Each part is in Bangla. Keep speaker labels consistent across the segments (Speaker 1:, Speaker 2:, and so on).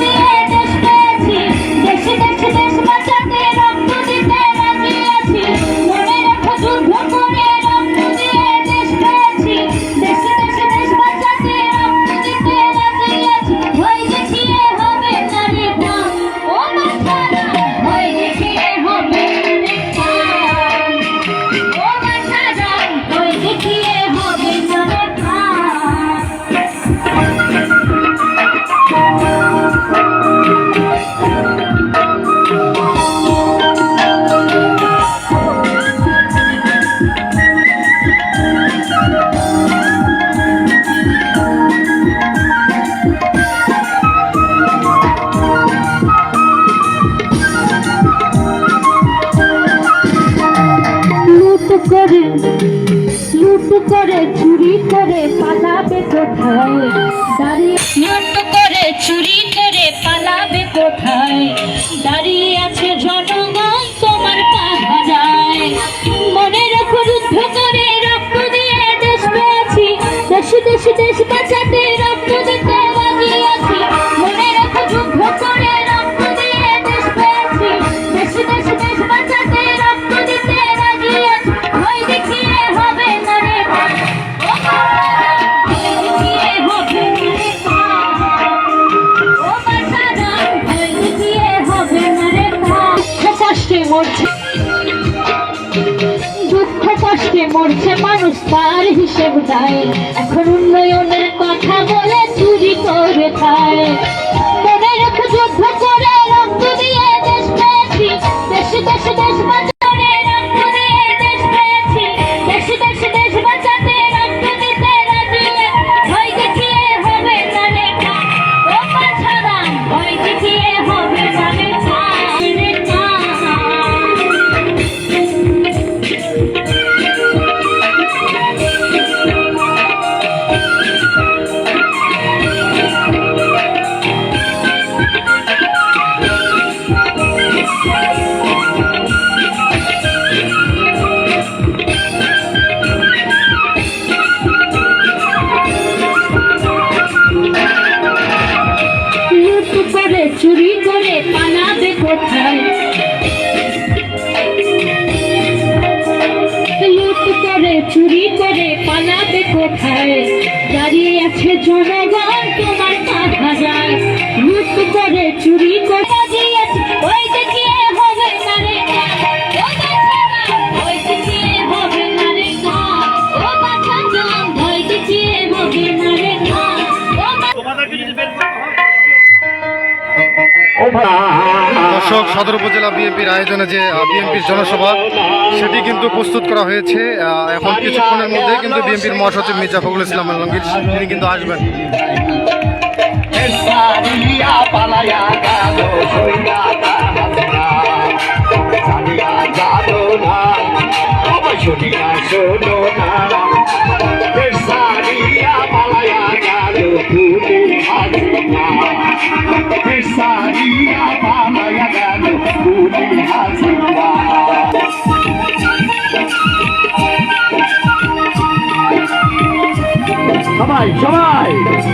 Speaker 1: দিয়ে লুট করে, চুরি করে, পালাবে কোথায়? দাঁড়িয়ে লুট করে, চুরি করে, পালাবে কোথায়? দাঁড়িয়ে আছে জনগণ তোমার পাহারায়। মনে রাখো যুদ্ধ করে রক্ত দিয়ে দেশ পেয়েছি। দেশ দেশ দেশ মরছে, দুঃখ কষ্টে মরছে মানুষ, তার হিসেব দেয় এখন উন্নয়নের কথা বলে চুরি করে খায়। কোথায় দাঁড়িয়ে আছে জনগণ তোমার লুট করে চুরি ওই দেখিয়ে হবে
Speaker 2: দর্শক সদর উপজেলা বিএনপির আয়োজনে যে বিএনপির জনসভা সেটি কিন্তু প্রস্তুত করা হয়েছে। এখন কিছুক্ষণের মধ্যে কিন্তু বিএনপির মহাসচিব মির্জা ফখরুল ইসলাম আলমগীর তিনি কিন্তু আসবেন।
Speaker 3: শুনিয়া শোনো না। সবাই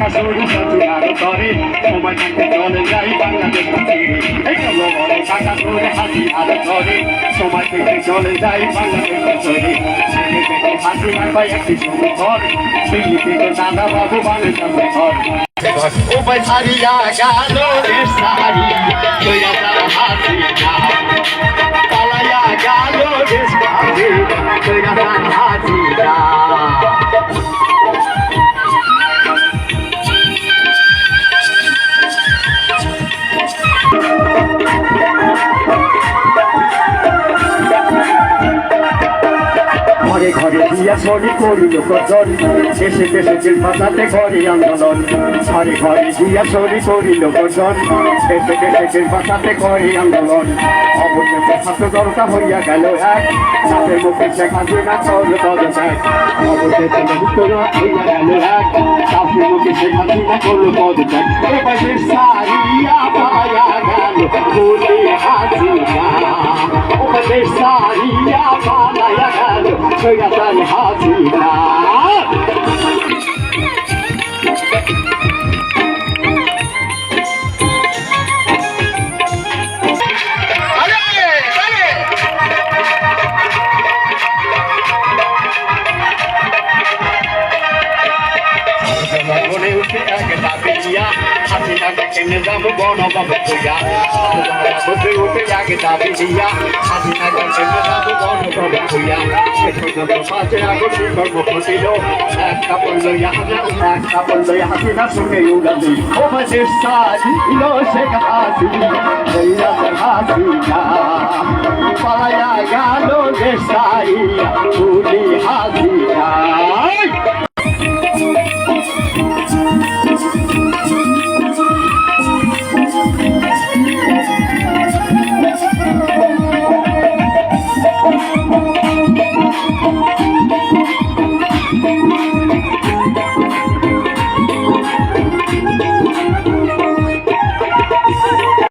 Speaker 3: টাকা শুরু সচুরার করে সময় থাকতে চলে যাই বাংলাদেশ এই চলো অনেক টাকা শুরু হাসি আর করে সময় থেকে চলে আর কর ঘরে ঘরে দিয়া করি করি লোকজন দেশে দেশে চিল ফাঁসাতে করি আন্দোলন, ঘরে ঘরে দিয়া সরি করি লোকজন দেশে দেশে চিল ফাঁসাতে করি আন্দোলন অবশেষে ছাত্র দরকার হইয়া গেল এক। তাদের মুখে শেখ হাসিনা চল হইয়া এক সারিয়া পায়া গেল বলে হাসিনা ওদের সারিয়া পায়া গেল সৈয়াদান হাসিনাকে কেনে যাব গণবাবু তুইয়া বুঝে উঠে এক দাবি দিয়া হাসিনাকে কেনে যাব গণবাবু তুইয়া মাঝে আগো সুন্দর ছিল একটা পড়ল একটা পড়ল হাসিনা শুনে উড়ালি ও মাঝে সাজিল শেখ হাসিনা হাসিনা পায়া গেল দেশাইয়া ভুলি হাসিনা